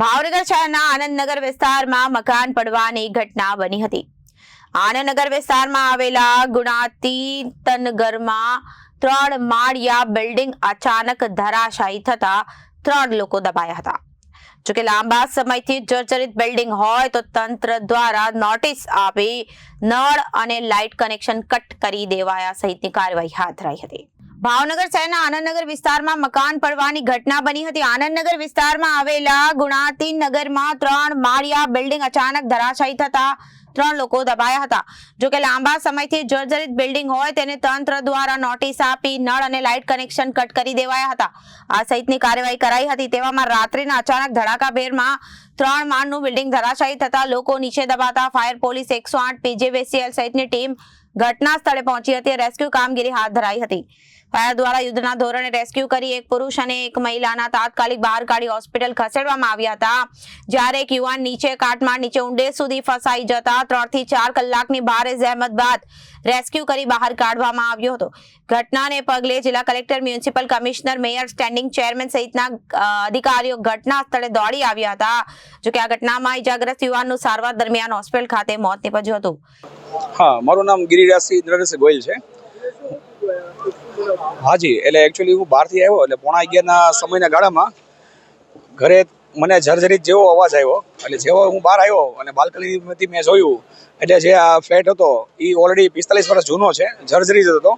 ભાવનગર શહેરના આનંદનગર વિસ્તારમાં મકાન પડવાની ઘટના બની હતી. આનંદનગર વિસ્તારમાં આવેલા ગુણાતીતનગરમાં ત્રણ માળિયા બિલ્ડિંગ અચાનક ધરાશાયી થતા ત્રણ લોકો દબાયા હતા. જોકે લાંબા સમયથી જર્જરિત બિલ્ડિંગ હોય તો તંત્ર દ્વારા નોટિસ આપી નળ અને લાઇટ કનેક્શન કટ કરી દેવાયા સહિતની કાર્યવાહી હાથ ધરાઈ હતી. ભાવનગર શહેરના આનંદનગર વિસ્તારમાં મકાન પડવાની ઘટના બની હતી. આનંદનગર વિસ્તારમાં આવેલા ગુણાતીન નગરમાં ત્રણ માળિયા બિલ્ડિંગ અચાનક ધરાશાયી થતા ત્રણ લોકો દબાયા હતા. જો કે લાંબા સમયથી જર્જરિત બિલ્ડિંગ હોય તેને તંત્ર દ્વારા નોટિસ આપી નળ અને લાઇટ કનેક્શન કટ કરી દેવાયા હતા. આ સહિતની કાર્યવાહી કરાઈ હતી. તેવામાં રાત્રિના અચાનક ધડાકાભેરમાં ત્રણ માળનું બિલ્ડિંગ ધરાશાયી થતા લોકો નીચે દબાતા ફાયર પોલીસ એકસો આઠ, પીજેવીસીએલ સહિતની ટીમ ઘટના સ્થળે પહોંચી હતી રેસ્ક્યુ કામગીરી હાથ ધરાઈ હતી. ફાયર દ્વારા યુદ્ધના ધોરણે રેસ્ક્યુ કરી એક પુરુષ અને એક મહિલાના તાત્કાલિક બહાર કાઢી હોસ્પિટલ ખસેડવામાં આવ્યા હતા. જ્યારે એક યુવાન નીચે કાટમાળ, નીચે ઊંડે સુધી ફસાઈ જતા ત્રણથી ચાર કલાકની ભારે જહેમત બાદ રેસ્ક્યુ કરી બહાર કાઢવામાં આવ્યો હતો. ઘટનાને પગલે જિલ્લા collector, municipal commissioner, mayor standing chairman સહિતના અધિકારીઓ ઘટના સ્થળે દોડી આવ્યા હતા. જોકે આ ઘટનામાં ઇજાગ્રસ્ત યુવાનનું સારવાર દરમિયાન હોસ્પિટલ ખાતે મોત નીપજ્યું હતું. હા, મારું નામ ગિરિરાજસિંહ ઇન્દ્રસિંહ ગોયલ છે. હાજી, એટલે એકચ્યુઅલી હું બહારથી આવ્યો, એટલે પોણા અગિયારના સમયના ગાળામાં ઘરે મને જર્જરિત જેવો અવાજ આવ્યો. એટલે જેવો હું બહાર આવ્યો અને બાલ્કનીમાંથી મેં જોયું, એટલે જે આ ફ્લેટ હતો એ ઓલરેડી પિસ્તાલીસ વર્ષ જૂનો છે જર્જરિત હતો,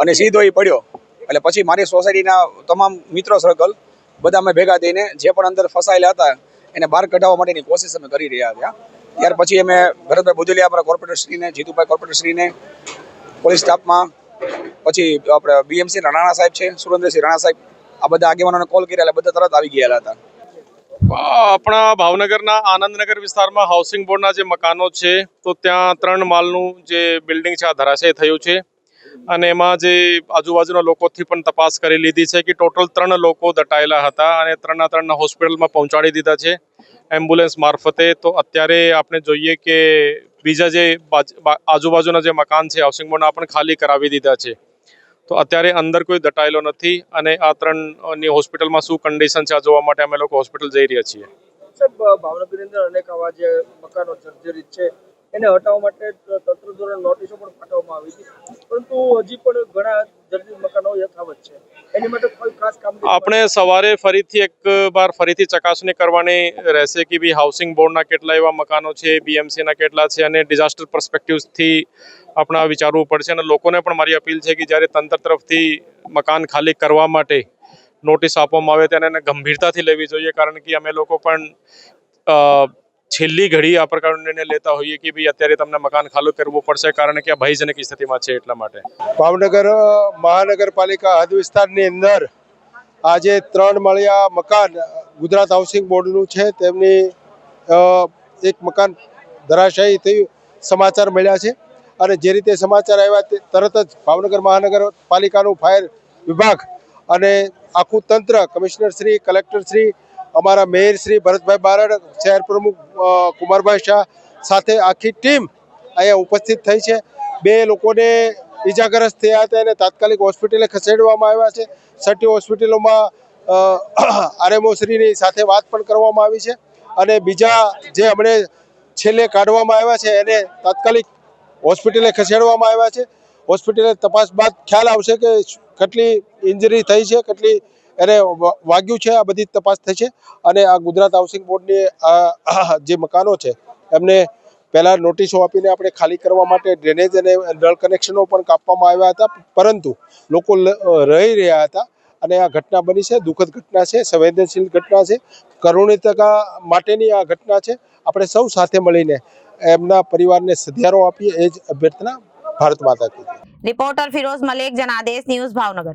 અને સીધો એ પડ્યો. એટલે પછી મારી સોસાયટીના તમામ મિત્રો સર્કલ બધા અમે ભેગા થઈને જે પણ અંદર ફસાયેલા હતા, એને બહાર કઢાવવા માટેની કોશિશ અમે કરી રહ્યા હતા. ત્યાર પછી અમે ભરતભાઈ બુદુલિયા આપણા કોર્પોરેટરશ્રીને જીતુભાઈ કોર્પોરેટરશ્રીને પોલીસ સ્ટાફમાં પછી આપણે બીએમસી રાણા સાહેબ છે, સુરેન્દ્રસિંહ રાણા સાહેબ, આ બધા આગેવાનોને કોલ કર્યા એટલે બધા તરત આવી ગયેલા હતા. આપણા ભાવનગરના આનંદનગર વિસ્તારમાં હાઉસિંગ બોર્ડના જે મકાનો છે, તો ત્યાં ત્રણ માળનું જે બિલ્ડિંગ છે, આ ધરાશય થયું છે. અને એમાં જે આજુબાજુના લોકોથી પણ તપાસ કરી લીધી છે કે ટોટલ ત્રણ લોકો દટાયેલા હતા અને ત્રણના ત્રણના હોસ્પિટલમાં પહોંચાડી દીધા છે એમ્બ્યુલન્સ મારફતે. તો અત્યારે આપણે જોઈએ કે બીજા જે બાજ- આજુબાજુના જે મકાન છે હાઉસિંગ બોર્ડના પણ ખાલી કરાવી દીધા છે. તો અત્યારે અંદર કોઈ દટાયેલો નથી અને આ ત્રણની હોસ્પિટલમાં શું કન્ડિશન છે આ જોવા માટે અમે લોકો હોસ્પિટલ જઈ રહ્યા છીએ. ભાવનગરની અંદર અનેક આવા જે મકાનો જર્જરિત છે, એને હટાવવા માટે તંત્ર નોટિસો પણ પાઠવવામાં આવી હતી. પરંતુ હજી પણ ઘણા જર્જરિત મકાનો યથાવત છે. એની માટે આપણે સવારે ફરીથી એક વાર ફરીથી ચકાસણી કરવાની રહેશે કે બી હાઉસિંગ બોર્ડના કેટલા એવા મકાનો છે બીએમસીના કેટલા છે અને ડિઝાસ્ટર પર્સપેક્ટિવથી આપણે વિચારવું પડશે અને લોકોને પણ મારી અપીલ છે કે જ્યારે તંત્ર તરફથી મકાન ખાલી કરવા માટે નોટિસ આપવામાં આવે ત્યારે એને ગંભીરતાથી લેવી જોઈએ કારણ કે અમે લોકો પણ છેલ્લી ઘડી આ પ્રકારનો નિર્ણય લેતા હોઈએ કે ભાઈ અત્યારે તમને મકાન ખાલી કરવું પડશે કારણ કે આ ભયજનક સ્થિતિમાં છે એટલા માટે. ભાવનગર મહાનગરપાલિકા હદ વિસ્તારની અંદર આજે ત્રણ મળ્યા મકાન ગુજરાત હાઉસિંગ બોર્ડનું છે, તેમની એક મકાન ધરાશાયી થયું સમાચાર મળ્યા છે. અને જે રીતે સમાચાર આવ્યા તે તરત જ ભાવનગર મહાનગરપાલિકાનું ફાયર વિભાગ અને આખું તંત્ર, કમિશનર શ્રી, કલેક્ટર શ્રી, અમારા મેયર શ્રી ભરતભાઈ બારડ, શહેર પ્રમુખ કુમારભાઈ શાહ સાથે આખી ટીમ અહીંયા ઉપસ્થિત થઈ છે. બે લોકોને ઈજાગ્રસ્ત થયા હતા એને તાત્કાલિક હોસ્પિટલે ખસેડવામાં આવ્યા છે. સટી હોસ્પિટલોમાં આરએમઓશ્રીની સાથે વાત પણ કરવામાં આવી છે. અને બીજા જે હમણે છેલ્લે કાઢવામાં આવ્યા છે, એને તાત્કાલિક હોસ્પિટલે ખસેડવામાં આવ્યા છે. હોસ્પિટલે તપાસ બાદ ખ્યાલ આવશે કે કેટલી ઇન્જરી થઈ છે, કેટલી એને વાગ્યું છે, આ બધી તપાસ થશે. અને આ ગુજરાત હાઉસિંગ બોર્ડની જે મકાનો છે, એમને પહેલા નોટિસો આપીને આપણે ખાલી કરવા માટે ડ્રેનેજ અને નળ કનેક્શનો પણ કાપવામાં આવ્યા હતા. પરંતુ લોકો રહી રહ્યા હતા અને આ ઘટના બની છે, દુઃખદ ઘટના છે, સંવેદનશીલ ઘટના છે. કરુણિતકા માટેની આ ઘટના છે. આપણે સૌ સાથે મળીને એમના પરિવારને સધિયારો આપીએ. એ જ અભ્યર્થના ભારત માતા રિપોર્ટર ફિરોઝ મલેક, જનાદેશ ન્યૂઝ ભાવનગર.